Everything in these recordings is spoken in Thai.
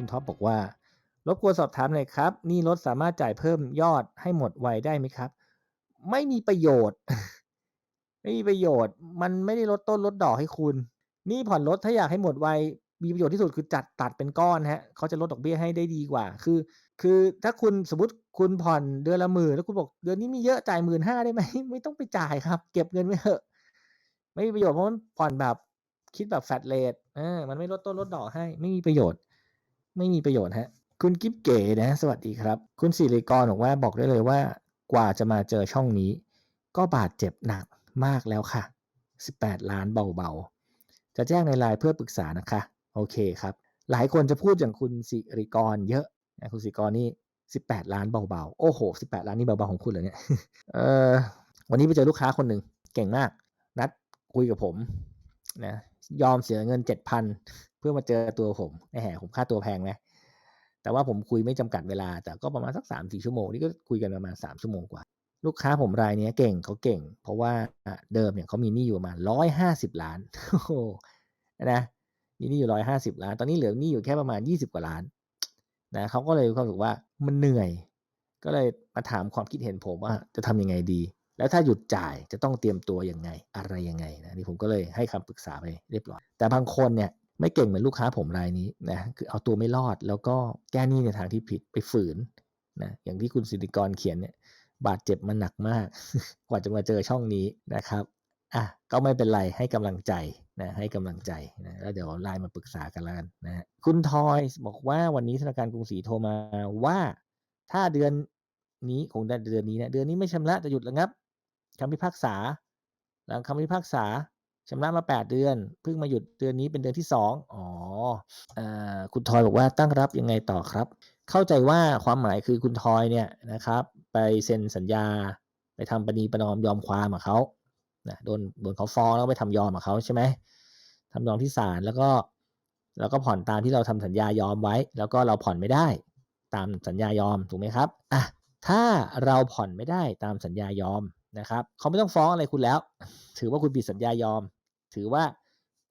คุณท็อปบอกว่ารบกวนสอบถามหน่อยครับนี่รถสามารถจ่ายเพิ่มยอดให้หมดไวได้ไหมครับ ไม่มีประโยชน์ ไม่มีประโยชน์ มันไม่ได้ลดต้นลดดอกให้คุณ นี่ผ่อนรถถ้าอยากให้หมดไวมีประโยชน์ที่สุดคือจัดตัดเป็นก้อนฮะเขาจะลดดอกเบี้ยให้ได้ดีกว่า คือ คือถ้าคุณสมมติคุณผ่อนเดือนละหมื่นแล้วคุณบอกเดือนนี้มีเยอะจ่ายหมื่นห้าได้ไหมไม่ต้องไปจ่ายครับ เก็บเงินไว้เถอะ ไม่มีประโยชน์เพราะมันผ่อนแบบคิดแบบแฟลตเรทเออมันไม่ลดต้นลดดอกให้ ไม่มีประโยชน์ ไม่มีประโยชน์ฮะ คุณกิฟเก๋นะ สวัสดีครับ คุณสิริกรบอกว่าบอกได้เลยว่ากว่าจะมาเจอช่องนี้ ก็บาดเจ็บหนักมากแล้วค่ะ 18 ล้านเบาๆ จะแจ้งในไลน์เพื่อปรึกษานะคะ โอเคครับ หลายคนจะพูดอย่างคุณสิริกรเยอะนะคุณสิริกรนี่ 18 ล้านเบาๆ โอ้โห 18 ล้านนี่เบาๆของคุณเหรอเนี่ยเออวันนี้ไปเจอลูกค้าคนหนึ่งเก่งมาก นัดคุยกับผมนะยอมเสียเงิน 7,000 เพื่อมาเจอตัวผมแหมผมค่าตัวแพงไหมแต่ว่าผมคุยไม่จำกัดเวลา แต่ก็ประมาณสัก3-4ชั่วโมงนี่ก็คุยกันประมาณ3ชั่วโมงกว่า ลูกค้าผมรายนี้เก่งเขาเก่ง เพราะว่าเดิมเนี่ยเขามีหนี้อยู่ประมาณ150ล้านโอ้โหนะมีหนี้อยู่150ล้าน ตอนนี้เหลือหนี้อยู่แค่ประมาณ20กว่าล้านนะเขาก็เลยความรู้สึกว่ามันเหนื่อย ก็เลยมาถามความคิดเห็นผมว่าจะทำยังไงดี แล้วถ้าหยุดจ่ายจะต้องเตรียมตัวยังไง อะไรยังไงนะนี่ผมก็เลยให้คำปรึกษาไปเรียบร้อย แต่บางคนเนี่ย ไม่เก่งเหมือนลูกค้าผมรายนี้นะคือเอาตัวไม่รอดแล้วก็แก้หนี้ในทางที่ผิดไปฝืนนะอย่างที่คุณสิริกรเขียนเนี่ยบาดเจ็บมันหนักมาก กว่าจะมาเจอช่องนี้นะครับอะก็ไม่เป็นไรให้กำลังใจนะให้กำลังใจนะแล้วเดี๋ยวไลน์มาปรึกษากันแล้วกันนะคุณทอยบอกว่าวันนี้ธนาคารกรุงศรีโทรมาว่า ถ้าเดือนนี้คงได้เดือนนี้นะเดือนนี้ไม่ชำระจะหยุดระงับคำพิพากษา หลังคำพิพากษา ชำระมา 8 เดือน เพิ่งมาหยุดเดือนนี้เป็นเดือนที่ 2 อ๋ออคุณทอยบอกว่าตั้งรับยังไงต่อครับ เข้าใจว่าความหมายคือคุณทอยเนี่ยนะครับ ไปเซ็นสัญญา ไปทำปณีประนอมยอมความกับเขานะโดนโดนเขาฟ้องแล้วไปทำยอมกับเขาใช่ไหมทำยอมที่ศาลแล้วก็แล้วก็ผ่อนตามที่เราทำสัญญายอมไว้ แล้วก็เราผ่อนไม่ได้ ตามสัญญายอมถูกไหมครับอะถ้าเราผ่อนไม่ได้ตามสัญญายอมนะครับเขาไม่ต้องฟ้องอะไรคุณแล้ว ถือว่าคุณผิดสัญญายอม ถือว่า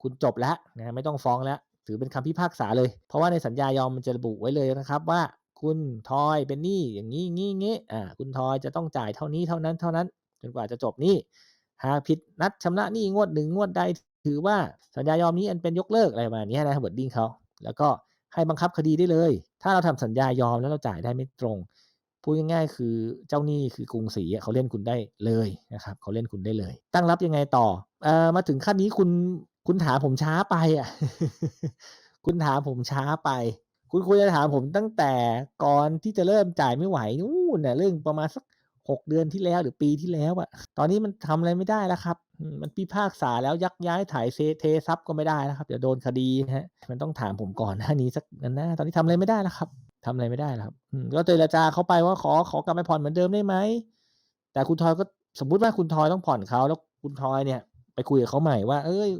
คุณจบแล้วนะไม่ต้องฟ้องแล้ว ถือเป็นคำพิพากษาเลย เพราะว่าในสัญญายอมมันจะระบุไว้เลยนะครับว่าคุณทอยเป็นหนี้อย่างนี้งี้งี้อ่าคุณทอยจะต้องจ่ายเท่านี้เท่านั้นเท่านั้น จนกว่าจะจบหนี้หากผิดนัดชำระหนี้งวดหนึ่งงวดใด ถือว่าสัญญายอมนี้อันเป็นยกเลิกอะไรประมาณนี้นะเบิร์ดดิ้งเขาแล้วก็ให้บังคับคดีได้เลย ถ้าเราทำสัญญายอมแล้วเราจ่ายได้ไม่ตรง พูดง่ายๆคือเจ้าหนี้คือกรุงศรีเขาเล่นคุณได้เลยนะครับเขาเล่นคุณได้เลย ตั้งรับยังไงต่อเอ่อมาถึงขั้นนี้คุณคุณถามผมช้าไปอะ คุณถามผมช้าไป คุณควรจะถามผมตั้งแต่ก่อนที่จะเริ่มจ่ายไม่ไหวนู่นน่ะเรื่องประมาณสักหกเดือนที่แล้วหรือปีที่แล้วอะตอนนี้มันทำอะไรไม่ได้แล้วครับ มันพิพากษาแล้วยักย้ายถ่ายเซเทซับก็ไม่ได้แล้วครับเดี๋ยวโดนคดีฮะ มันต้องถามผมก่อนหน้านี้สักนั้นนะตอนนี้ทำอะไรไม่ได้แล้วครับ ทำอะไรไม่ได้แล้วครับก็เจรจาเขาไปว่าขอขอกลับไปผ่อนเหมือนเดิมได้ไหมแต่คุณทอยก็สมมุติว่าคุณทอยต้องผ่อนเขาแล้วคุณทอยเนี่ย ไปคุยกับเขาใหม่ว่า เอ้ย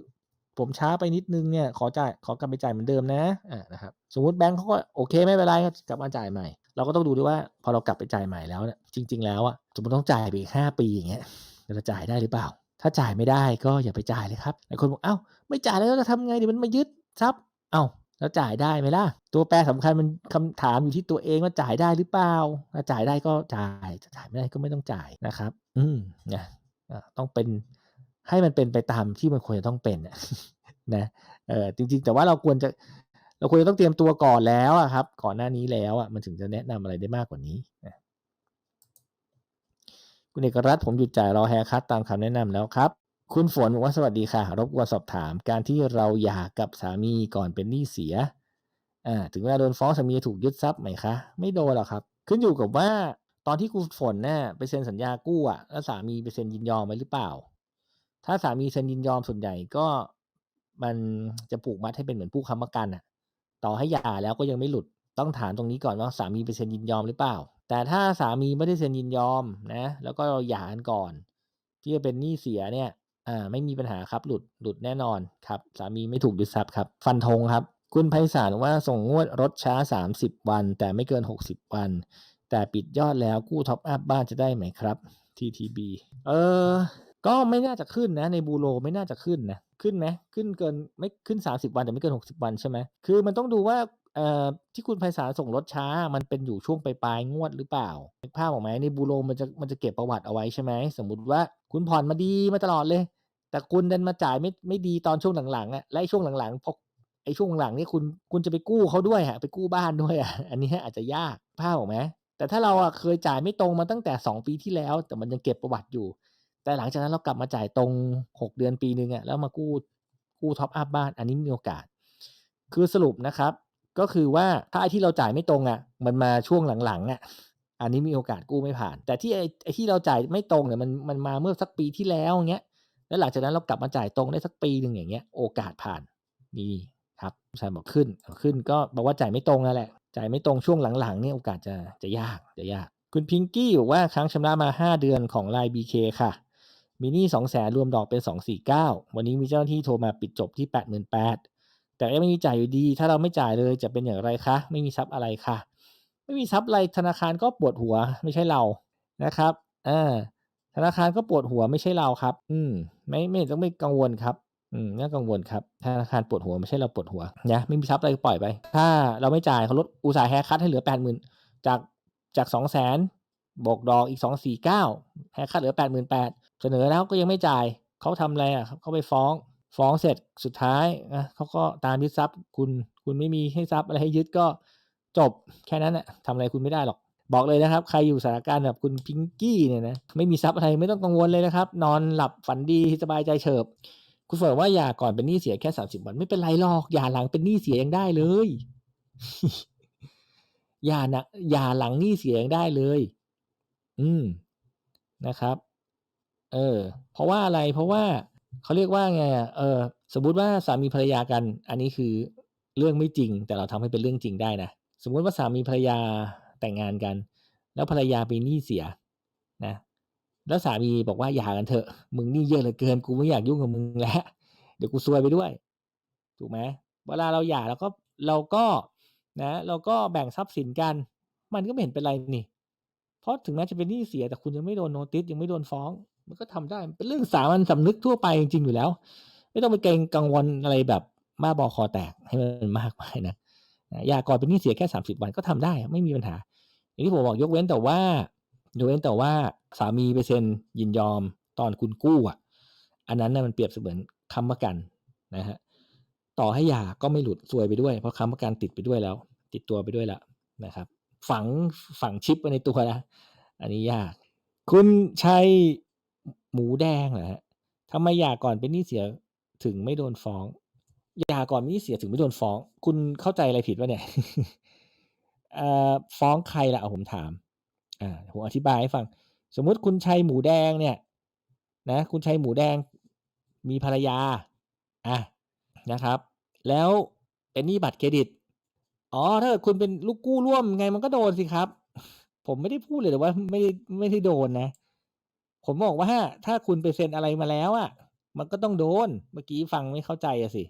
ผมช้าไปนิดนึงเนี่ย ขอจ่ายขอกลับไปจ่ายเหมือนเดิมนะอ่านะครับสมมติแบงค์เขาก็โอเคไม่เป็นไรครับกลับมาจ่ายใหม่ เราก็ต้องดูด้วยว่า พอเรากลับไปจ่ายใหม่แล้วเนี่ยจริง ๆ แล้วอะสมมติต้องจ่ายไปอีกห้าปีอย่างเงี้ยเราจะจ่ายได้หรือเปล่า ถ้าจ่ายไม่ได้ก็อย่าไปจ่ายเลยครับหลายคนบอกเอ้าไม่จ่ายแล้วจะทำไงเดี๋ยวมันมายึดทรัพย์เอ้า แล้วจ่ายได้ไหมล่ะ ตัวแปรสำคัญมันคำถามอยู่ที่ตัวเองว่าจ่ายได้หรือเปล่าถ้าจ่ายได้ก็จ่ายจะจ่ายไม่ได้ก็ไม่ต้องจ่ายนะครับ อืมนะต้องเป็นให้มันเป็นไปตามที่มันควรจะต้องเป็นนะเออจริง ๆ แต่ว่าเราควรจะเราควรจะต้องเตรียมตัวก่อนแล้วครับ ก่อนหน้านี้แล้วอะมันถึงจะแนะนำอะไรได้มากกว่านี้นะคุณเอกรัตน์ผมหยุดจ่ายรอแฮร์คัตตามคำแนะนำแล้วครับ คุณฝนบอกว่าสวัสดีค่ะ รบกวนสอบถามการที่เราหย่ากับสามีก่อนเป็นหนี้เสียอ่าถึงเวลาโดนฟ้องสามีถูกยึดทรัพย์ไหมคะ ไม่โดนหรอกครับ ขึ้นอยู่กับว่าตอนที่คุณฝนเนี่ยไปเซ็นสัญญากู้อะแล้วสามีไปเซ็นยินยอมไว้หรือเปล่า ถ้าสามีเซ็นยินยอมส่วนใหญ่ก็มันจะผูกมัดให้เป็นเหมือนผู้ค้ำประกันอะต่อให้หย่าแล้วก็ยังไม่หลุดต้องถามตรงนี้ก่อนว่าสามีไปเซ็นยินยอมหรือเปล่า แต่ถ้าสามีไม่ได้เซ็นยินยอมนะ แล้วก็หย่ากันก่อน ที่จะเป็นหนี้เสียเนี่ย อ่าไม่มีปัญหาครับหลุดหลุดแน่นอนครับสามีไม่ถูกยึดทรัพย์ครับ ฟันธงครับ คุณไพศาลว่าส่งงวดรถช้า 30 วัน แต่ไม่เกิน 60 วัน แต่ปิดยอดแล้วกู้ท็อปอัพบ้านจะได้ไหมครับ TTB เออก็ไม่น่าจะขึ้นนะในบูโรไม่น่าจะขึ้นนะขึ้นไหมขึ้นเกินไม่ขึ้น 30 วันแต่ไม่เกิน 60 วันใช่ไหมคือมันต้องดูว่าเอ่อที่คุณไพศาลส่งรถช้ามันเป็นอยู่ช่วงปลายๆงวดหรือเปล่านึกภาพออกไหมในบูโรมันจะมันจะเก็บประวัติเอาไว้ใช่ไหมสมมุติว่า คุณผ่อนมาดีมาตลอดเลย แต่คุณดันมาจ่ายไม่ไม่ดีตอนช่วงหลังๆอะและช่วงหลังๆพอไอ้ช่วงหลังๆนี่คุณคุณจะไปกู้เขาด้วยอะไปกู้บ้านด้วยอะอันนี้อาจจะยากภาพออกไหมแต่ถ้าเราอะเคยจ่ายไม่ตรงมาตั้งแต่ 2 ปีที่แล้ว แต่มันยังเก็บประวัติอยู่ แต่หลังจากนั้นเรากลับมาจ่ายตรง 6 เดือนปีหนึ่งอะแล้วมากู้กู้ top up บ้าน อันนี้มีโอกาส คือสรุปนะครับ ก็คือว่าถ้าไอ้ที่เราจ่ายไม่ตรงอะ มันมาช่วงหลังๆอะ อันนี้มีโอกาสกู้ไม่ผ่าน แต่ที่ไอ้ที่เราจ่ายไม่ตรงเนี่ยมันมันมาเมื่อสักปีที่แล้วอย่างเงี้ยแล้วหลังจากนั้นเรากลับมาจ่ายตรงได้สักปีหนึ่งอย่างเงี้ยโอกาสผ่านมีครับคุณชายบอกขึ้นขึ้นก็บอกว่าจ่ายไม่ตรงนั่นแหละ จ่ายไม่ตรงช่วงหลังๆเนี่ยโอกาสจะจะยากจะยาก คุณพิงกี้บอกว่าค้างชำระมา 5 เดือนของ LINE BK ค่ะ มีหนี้200,000รวมดอกเป็น 249 วันนี้มีเจ้าหน้าที่โทรมาปิดจบที่ 88,000แต่ยังไม่มีจ่ายอยู่ดี ถ้าเราไม่จ่ายเลยจะเป็นอย่างไรคะ ไม่มีทรัพย์อะไรค่ะ ไม่มีทรัพย์อะไรธนาคารก็ปวดหัวไม่ใช่เรานะครับอาธนาคารก็ปวดหัวไม่ใช่เราครับ อืม ไม่ไม่ต้องไปกังวลครับ อืมไม่กังวลครับ ธนาคารปวดหัวไม่ใช่เราปวดหัวนะไม่มีทรัพย์อะไรปล่อยไป ถ้าเราไม่จ่ายเขาลดอุตส่าห์ haircut ให้เหลือ80,000จากจาก200,000บวกดอกอีก249 haircut เหลือ88,000เสนอแล้วก็ยังไม่จ่ายเขาทำอะไรอะเขาไปฟ้อง ฟ้องเสร็จสุดท้ายนะเขาก็ตามยึดทรัพย์คุณคุณไม่มีให้ทรัพย์อะไรให้ยึดก็ จบแค่นั้นน่ะทำอะไรคุณไม่ได้หรอก บอกเลยนะครับ ใครอยู่สถานการณ์แบบคุณพิงกี้เนี่ยนะไม่มีทรัพย์อะไรไม่ต้องกังวลเลยนะครับ นอนหลับฝันดีสบายใจเฉิบ คุณเฟิร์ว่าหย่าก่อนเป็นหนี้เสียแค่30วันไม่เป็นไรหรอกหย่าหลังเป็นหนี้เสียยังได้เลยหย่านะหย่าหลังหนี้เสียยังได้เลย อืมนะครับ เออ เพราะว่าอะไรเพราะว่าเขาเรียกว่าไงเออ สมมุติว่าสามีภรรยากัน อันนี้คือเรื่องไม่จริง แต่เราทำให้เป็นเรื่องจริงได้นะ สมมุติว่าสามีภรรยาแต่งงานกัน แล้วภรรยามีหนี้เสียนะ แล้วสามีบอกว่า"หย่ากันเถอะ มึงหนี้เยอะเหลือเกินกูไม่อยากยุ่งกับมึงแล้วเดี๋ยวกูซวยไปด้วย"ถูกไหมเวลาเราหย่าเราก็เราก็นะ เราก็แบ่งทรัพย์สินกัน มันก็ไม่เห็นเป็นไรนี่ เพราะถึงแม้จะเป็นหนี้เสียแต่คุณยังไม่โดนโนติสยังไม่โดนฟ้อง มันก็ทำได้เป็นเรื่องสามัญสำนึกทั่วไปจริงๆอยู่แล้ว ไม่ต้องไปเกรงกังวลอะไรแบบบ้าบอคอแตกให้มันมากมายนะ ยาก่อนเป็นหนี้เสียแค่ 30 วันก็ทำได้ไม่มีปัญหา อย่างที่ผมบอกยกเว้นแต่ว่ายกเว้นแต่ว่าสามีไปเซ็นยินยอมตอนคุณกู้อะ อันนั้นน่ะมันเปรียบเสมือนค้ำประกันนะครับต่อให้หย่าก็ไม่หลุดซวยไปด้วย เพราะค้ำประกันติดไปด้วยแล้ว ติดตัวไปด้วยแล้วนะครับ ฝังฝังชิปไว้ในตัวนะอันนี้ยาก คุณชัยหมูแดงเหรอครับทำไมหย่าก่อนเป็นหนี้เสียถึงไม่โดนฟ้อง ยาก่อนมีหนี้เสียถึงไม่โดนฟ้อง คุณเข้าใจอะไรผิดเปล่าเนี่ยฟ้องใครล่ะเอาผมถาม อ่าผมอธิบายให้ฟัง สมมุติคุณชัยหมูแดงเนี่ย นะ คุณชัยหมูแดงมีภรรยา อ่านะครับ แล้วเป็นหนี้บัตรเครดิต อ๋อ ถ้าเกิดคุณเป็นลูกกู้ร่วมไงมันก็โดนสิครับ ผมไม่ได้พูดเลยแต่ว่าไม่ได้ไม่ได้โดนนะ ผมบอกว่าถ้าคุณไปเซ็นอะไรมาแล้วอะ มันก็ต้องโดน เมื่อกี้ฟังไม่เข้าใจอะสิ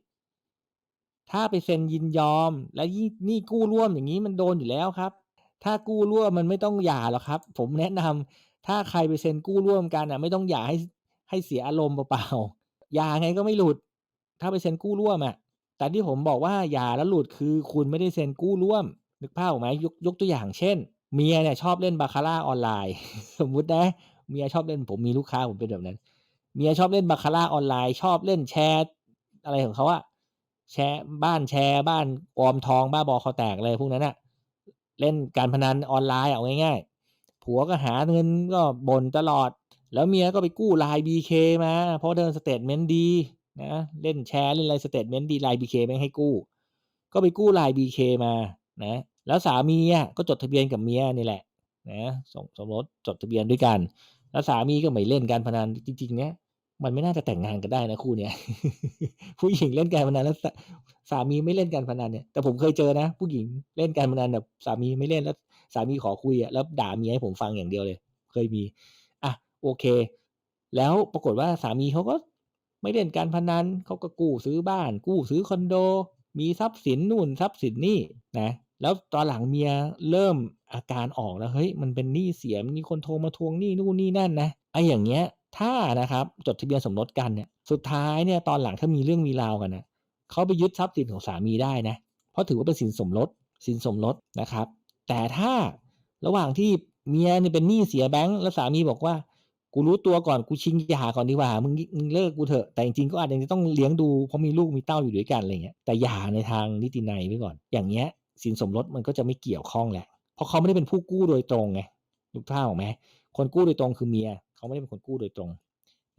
ถ้าไปเซ็นยินยอม แล้วยิ่งหนี้กู้ร่วมอย่างงี้มันโดนอยู่แล้วครับ ถ้ากู้ร่วมมันไม่ต้องหย่าหรอกครับ ผมแนะนำถ้าใครไปเซ็นกู้ร่วมกันน่ะ ไม่ต้องหย่าให้ให้เสียอารมณ์เปล่าๆหย่าไงก็ไม่หลุด ถ้าไปเซ็นกู้ร่วมอะแต่ที่ผมบอกว่าหย่าแล้วหลุดคือคุณไม่ได้เซ็นกู้ร่วม นึกภาพออกไหมยกยกตัวอย่างเช่น เมียเนี่ยชอบเล่น baccarat ออนไลน์ สมมุตินะเมียชอบเล่นผมมีลูกค้าผมเป็นแบบนั้น เมียชอบเล่น baccarat ออนไลน์ ชอบเล่นแชร์อะไรของเขาอะ แชร์บ้านแชร์บ้านออมทองบ้าบอคอแตกอะไรพวกนั้นน่ะเล่นการพนันออนไลน์เอาง่ายๆ ผัวก็หาเงินก็บ่นตลอด แล้วเมียก็ไปกู้ LINE BK มา เพราะเดินสเตตเมนต์ดีนะเล่นแชร์เล่นอะไรสเตตเมนต์ดี LINE BK แม่ให้กู้ ก็ไปกู้ LINE BK มานะแล้วสามีอะก็จดทะเบียนกับเมียนี่แหละนะสมสมรสจดทะเบียนด้วยกัน แล้วสามีก็ไม่เล่นการพนันจริงๆเนี่ย มันไม่น่าจะแต่งงานกันได้นะคู่เนี้ยผู้หญิงเล่นการพนันแล้วสามีไม่เล่นการพนันเนี่ยแต่ผมเคยเจอนะ ผู้หญิงเล่นการพนันแบบสามีไม่เล่นแล้ว สามีขอคุยอะแล้วด่าเมียให้ผมฟังอย่างเดียวเลย เคยมีอะโอเค แล้วปรากฏว่าสามีเขาก็ไม่เล่นการพนันเขาก็กู้ซื้อบ้าน กู้ซื้อคอนโด มีทรัพย์สินนู่นทรัพย์สินนี่นะแล้วตอนหลังเมียเริ่มอาการออกแล้วเฮ้ยมันเป็นหนี้เสียมีคนโทรมาทวงหนี้นู่นนี่นั่นนะไอ้อย่างเงี้ย ถ้านะครับจดทะเบียนสมรสกันเนี่ยสุดท้ายเนี่ยตอนหลังถ้ามีเรื่องมีราวกันนะเขาไปยึดทรัพย์สินของสามีได้นะเพราะถือว่าเป็นสินสมรสสินสมรสนะครับ แต่ถ้าระหว่างที่เมียเนี่ยเป็นหนี้เสียแบงค์แล้วสามีบอกว่ากูรู้ตัวก่อนกูชิงยาก่อนดีกว่ามึงมึงเลิกกูเถอะแต่จริงๆก็อาจจะต้องเลี้ยงดูเพราะมีลูกมีเต้าอยู่ด้วยกันอะไรเงี้ยแต่ย่าในทางนิตินัยไว้ก่อน อย่างเงี้ยสินสมรสมันก็จะไม่เกี่ยวข้องแหละเพราะเขาไม่ได้เป็นผู้กู้โดยตรงไงลูกท่าออกไหมคนกู้โดยตรงคือเมีย เขาไม่ได้เป็นคนกู้โดยตรง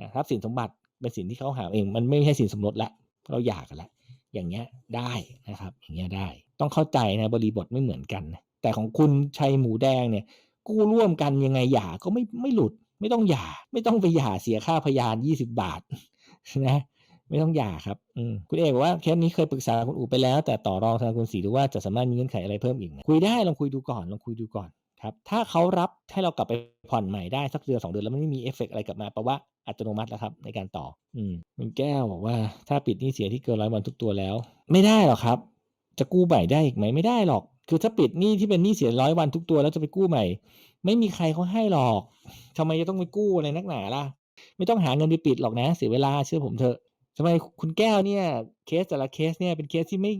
นะครับสินสมบัติเป็นสินที่เขาหาเอง มันไม่ใช่สินสมรสละเราหย่ากันละอย่างเงี้ยได้นะครับ อย่างเงี้ยได้ ต้องเข้าใจนะบริบทไม่เหมือนกันนะแต่ของคุณชัยหมูแดงเนี่ย กู้ร่วมกันยังไงหย่าก็ไม่ไม่หลุด ไม่ต้องหย่า ไม่ต้องไปหย่าเสียค่าพยานยี่สิบบาทนะไม่ต้องหย่าครับอืคุณเอกบอกว่าเคสนี้เคยปรึกษาคุณอู๋ไปแล้ว แต่ต่อรองทางคุณสีดูว่าจะสามารถมีเงื่อนไขอะไรเพิ่มอีกไหมคุยได้ลองคุยดูก่อนลองคุยดูก่อน ครับถ้าเขารับให้เรากลับไปผ่อนใหม่ได้สักเดือนสองเดือนแล้วมันไม่มีเอฟเฟกต์อะไรกลับมาแปลว่าอัตโนมัติแล้วครับ ในการต่อ อืมคุณแก้วบอกว่า ถ้าปิดหนี้เสียที่เกินร้อยวันทุกตัวแล้ว ไม่ได้หรอกครับ จะกู้ใหม่ได้อีกไหมไม่ได้หรอก คือถ้าปิดหนี้ที่เป็นหนี้เสียร้อยวันทุกตัวแล้วจะไปกู้ใหม่ ไม่มีใครเขาให้หรอกทำไมจะต้องไปกู้อะไรนักหนาล่ะ ไม่ต้องหาเงินไปปิดหรอกนะ เสียเวลาเชื่อผมเถอะทำไมคุณแก้วเนี่ย เคสแต่ละเคสเนี่ยเป็นเคสที่ไม่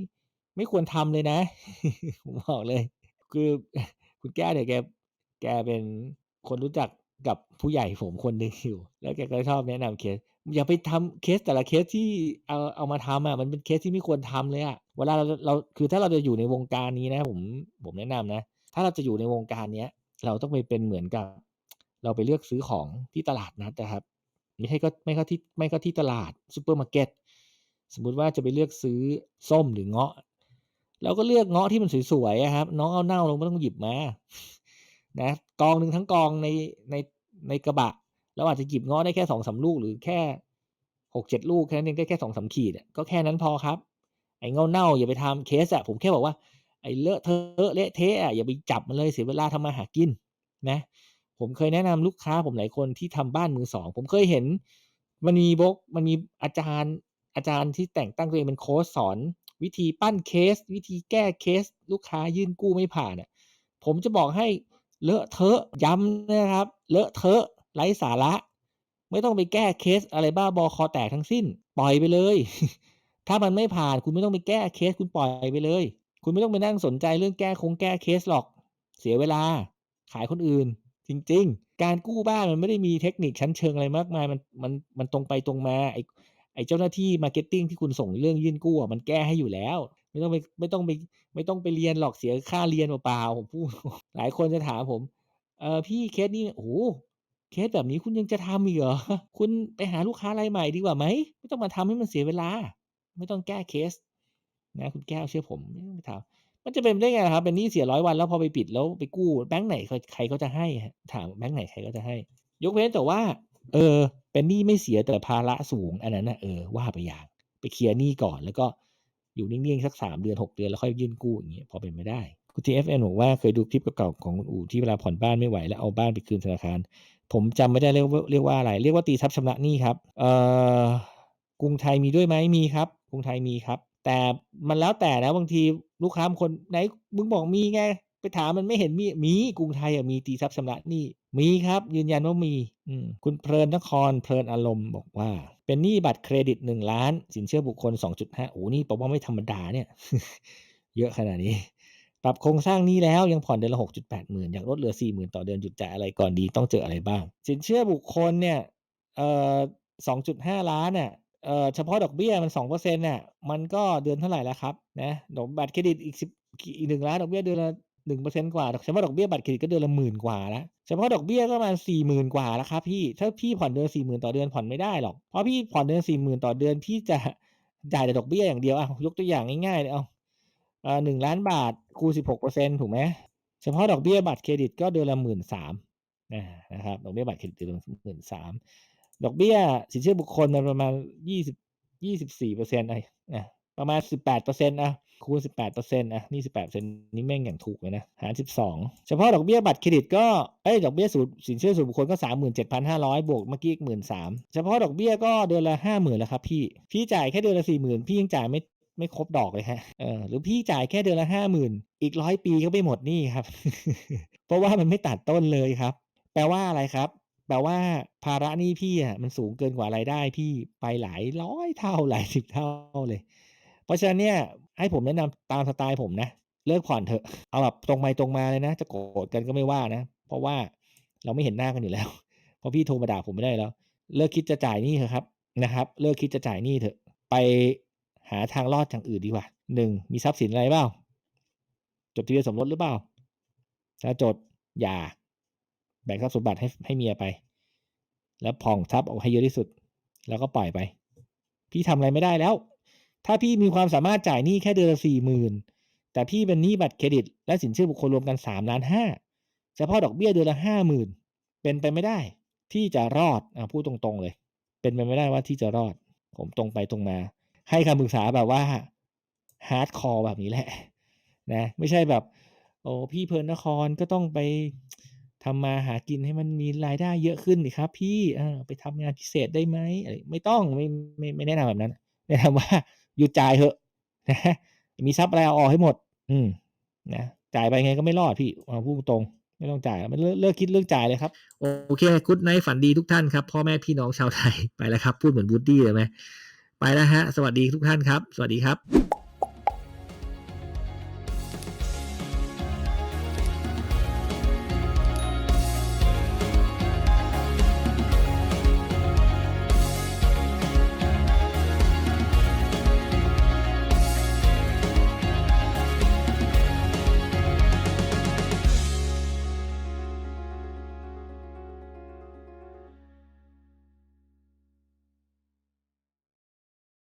ไม่ควรทำเลยนะผมบอกเลย คือ คุณแก้วเนี่ยแกแกเป็นคนรู้จักกับผู้ใหญ่ผมคนหนึ่งอยู่ แล้วแกก็ชอบแนะนำเคส อย่าไปทำเคสแต่ละเคสที่เอาเอามาทำอะมันเป็นเคสที่ไม่ควรทำเลยอะเวลาเราเราคือถ้าเราจะอยู่ในวงการนี้นะ ผมผมแนะนำนะ ถ้าเราจะอยู่ในวงการเนี้ย เราต้องไปเป็นเหมือนกับ เราไปเลือกซื้อของที่ตลาดนัดนะครับไม่ใช่ก็ไม่ก็ที่ไม่ก็ที่ตลาดซูเปอร์มาร์เก็ตสมมุติว่าจะไปเลือกซื้อส้มหรือเงาะ เราก็เลือกเงาะที่มันสวยๆครับน้องเอาเน่าลงไม่ต้องหยิบมานะกองหนึ่งทั้งกองในในในกระบะเราอาจจะหยิบเงาะได้แค่สองสาลูกหรือแค่หกเจ็ดลูกแค่นั้นเองได้แค่สองสามขีดก็แค่นั้นพอครับ ไอ้เงาเน่าอย่าไปทำเคสอะผมแค่บอกว่าไอ้เลอะเทอะเละเทะอะอย่าไปจับมันเลยเสียเวลาทำมาหากินนะ ผมเคยแนะนำลูกค้าผมหลายคนที่ทำบ้านมือสองผมเคยเห็นมันมีบกมันมีอาจารย์อาจารย์ที่แต่งตั้งตัวเองเป็นโค้ชสอน วิธีปั้นเคส วิธีแก้เคส ลูกค้ายื่นกู้ไม่ผ่านอะผมจะบอกให้เลอะเทอะย้ำนะครับ เลอะเทอะไร้สาระ ไม่ต้องไปแก้เคสอะไรบ้าบอคอแตกทั้งสิ้น ปล่อยไปเลย ถ้ามันไม่ผ่านคุณไม่ต้องไปแก้เคสคุณปล่อยไปเลย คุณไม่ต้องไปนั่งสนใจเรื่องแก้คงแก้เคสหรอก เสียเวลา ขายคนอื่น จริง ๆ การกู้บ้านมันไม่ได้มีเทคนิคชั้นเชิงอะไรมากมาย มันมันมันตรงไปตรงมาไอ ไอ้เจ้าหน้าที่มาร์เก็ตติ้งที่คุณส่งเรื่องยื่นกู้มันแก้ให้อยู่แล้ว ไม่ต้องไปไม่ต้องไปไม่ต้องไปเรียนหรอกเสียค่าเรียนเปล่าผมพูดหลายคนจะถามผมเออพี่เคสนี้โอ้โหเคสแบบนี้คุณยังจะทำอีกเหรอคุณไปหาลูกค้ารายใหม่ดีกว่าไหมไม่ต้องมาทำให้มันเสียเวลา ไม่ต้องแก้เคส นะ คุณแก้วเชื่อผมไม่ต้องไปถามมันจะเป็นได้ไงครับเป็นหนี้เสียร้อยวันแล้วพอไปปิดแล้วไปกู้แบงค์ไหนใครเขาจะให้ถามแบงค์ไหนใครก็จะให้ ยกเว้นแต่ว่า เออ เป็นหนี้ไม่เสียแต่ภาระสูง อันนั้นนะเออว่าไปอย่าง ไปเคลียร์หนี้ก่อน แล้วก็อยู่นิ่งๆ สักสามเดือนหกเดือนแล้วค่อยยื่นกู้อย่างเงี้ยพอเป็นไม่ได้ คุณทีเอฟเอ็นบอกว่าเคยดูคลิปเก่าๆของคุณอู่ที่เวลาผ่อนบ้านไม่ไหวแล้วเอาบ้านไปคืนธนาคาร ผมจำไม่ได้เรียกว่าเรียกว่าอะไร เรียกว่าตีทรัพย์ชำระหนี้ครับ เอ่อกรุงไทยมีด้วยไหมมีครับกรุงไทยมีครับ แต่มันแล้วแต่นะบางทีลูกค้าบางคนไหนมึงบอกมีไงไปถามมันไม่เห็นมีมีกรุงไทยอะมีตีทรัพย์ชำระหนี้ มีครับยืนยันว่ามีอืคุณเพลินนครเพลินอารมณ์บอกว่า เป็นหนี้บัตรเครดิตหนึ่งล้าน สินเชื่อบุคคล 2.5โอ้นี่แปลว่าไม่ธรรมดาเนี่ย เยอะขนาดนี้ ปรับโครงสร้างหนี้แล้วยังผ่อนเดือนละ 6.8หมื่นอยากลดเหลือ 4 0,000 ต่อเดือนหยุดจ่ายอะไรก่อนดีต้องเจออะไรบ้าง สินเชื่อบุคคลเนี่ยเอ่อ2.5 ล้านเนี่ยเอ่อเฉพาะดอกเบี้ยมัน2%น่ะมันก็เดือนเท่าไหร่แล้วครับนะดอกบัตรเครดิตอีก10อีก1ล้านดอกเบี้ยเดือนละ 1%กว่าเฉพาะดอกเบี้ยบัตรเครดิตก็เดือนละหมื่นกว่าแล้วเฉพาะดอกเบี้ยก็ประมาณ40,000กว่าแล้วครับพี่ถ้าพี่ผ่อนเดือน40,000ต่อเดือนผ่อนไม่ได้หรอกเพราะพี่ผ่อนเดือน40,000ต่อเดือนพี่จะจ่ายแต่ดอกเบี้ยอย่างเดียวอะยกตัวอย่างง่ายๆเลยเอาเอ่อ1ล้านบาทคูณ16%ถูกไหมเฉพาะดอกเบี้ยบัตรเครดิตก็เดือนละ13,000นะนะครับดอกเบี้ยบัตรเครดิตเดือนละ13,000ดอกเบี้ยสินเชื่อบุคคลมันประมาณ20 24%ไอ้นะประมาณสิบแปดเปอร์เซนะ คูณ18%นต์นะนี่18%นี่แม่งอย่างถูกเลยนะหาร12เฉพาะดอกเบี้ยบัตรเครดิตก็เอ้ยดอกเบี้ยสูตรสินเชื่อส่วนบุคคลก็37,500บวกเมื่อกี้อีก13,000เฉพาะดอกเบี้ยก็เดือนละ50,000แล้วครับพี่พี่จ่ายแค่เดือนละ40,000พี่ยังจ่ายไม่ไม่ครบดอกเลยฮะเออหรือพี่จ่ายแค่เดือนละ50,000อีกร้อยปีก็ไม่หมดนี้ครับ เพราะว่ามันไม่ตัดต้นเลยครับ แปลว่าอะไรครับแปลว่าภาระนี้พี่อะมันสูงเกินกว่ารายได้พี่ไปหลายร้อยเท่าหลายสิบเท่าเลย เพราะฉะนั้นเนี่ย ให้ผมแนะนำตามสไตล์ผมนะ เลิกผ่อนเถอะ เอาแบบตรงไปตรงมาเลยนะ จะโกรธกันก็ไม่ว่านะ เพราะว่าเราไม่เห็นหน้ากันอยู่แล้ว เพราะพี่โทรมาด่าผมไม่ได้แล้ว เลิกคิดจะจ่ายหนี้เถอะครับนะครับ เลิกคิดจะจ่ายหนี้เถอะ ไปหาทางรอดทางอื่นดีกว่า1มีทรัพย์สินอะไรเปล่า จดทะเบียนสมรสหรือเปล่า ถ้าจดอย่า แบ่งทรัพย์สมบัติให้ให้เมียไป แล้วผ่องทรัพย์ออกให้เยอะที่สุด แล้วก็ปล่อยไป พี่ทำอะไรไม่ได้แล้ว ถ้าพี่มีความสามารถจ่ายหนี้แค่เดือนละสี่หมื่นแต่พี่เป็นหนี้บัตรเครดิต และสินเชื่อบุคคลรวมกันสามล้านห้าเฉพาะดอกเบี้ยเดือนละห้าหมื่นเป็นไปไม่ได้ ที่จะรอดอะพูดตรงๆเลย เป็นไปไม่ได้ว่าที่จะรอด ผมตรงไปตรงมา ให้คำปรึกษาแบบว่าฮาร์ดคอร์แบบนี้แหละ นะ ไม่ใช่แบบ โอ้พี่เพลินนครก็ต้องไปทำมาหากินให้มันมีรายได้เยอะขึ้นดิครับ พี่อไปทำงานพิเศษได้ไหมไม่ต้องไม่ไม่ไม่แนะนำแบบนั้นแนะนำว่า หยุดจ่ายเถอะนะมีทรัพย์อะไรเอาออกให้หมด อืมนะจ่ายไปไงก็ไม่รอดพี่เอาพูดตรงไม่ต้องจ่ายมันเลิกคิดเลิกจ่ายเลยครับ โอเคกุ๊ดไนฝันดีทุกท่านครับ พ่อแม่พี่น้องชาวไทยไปแล้วครับ พูดเหมือนบูดดี้เลยไหมไปแล้วฮะ สวัสดีทุกท่านครับ สวัสดีครับ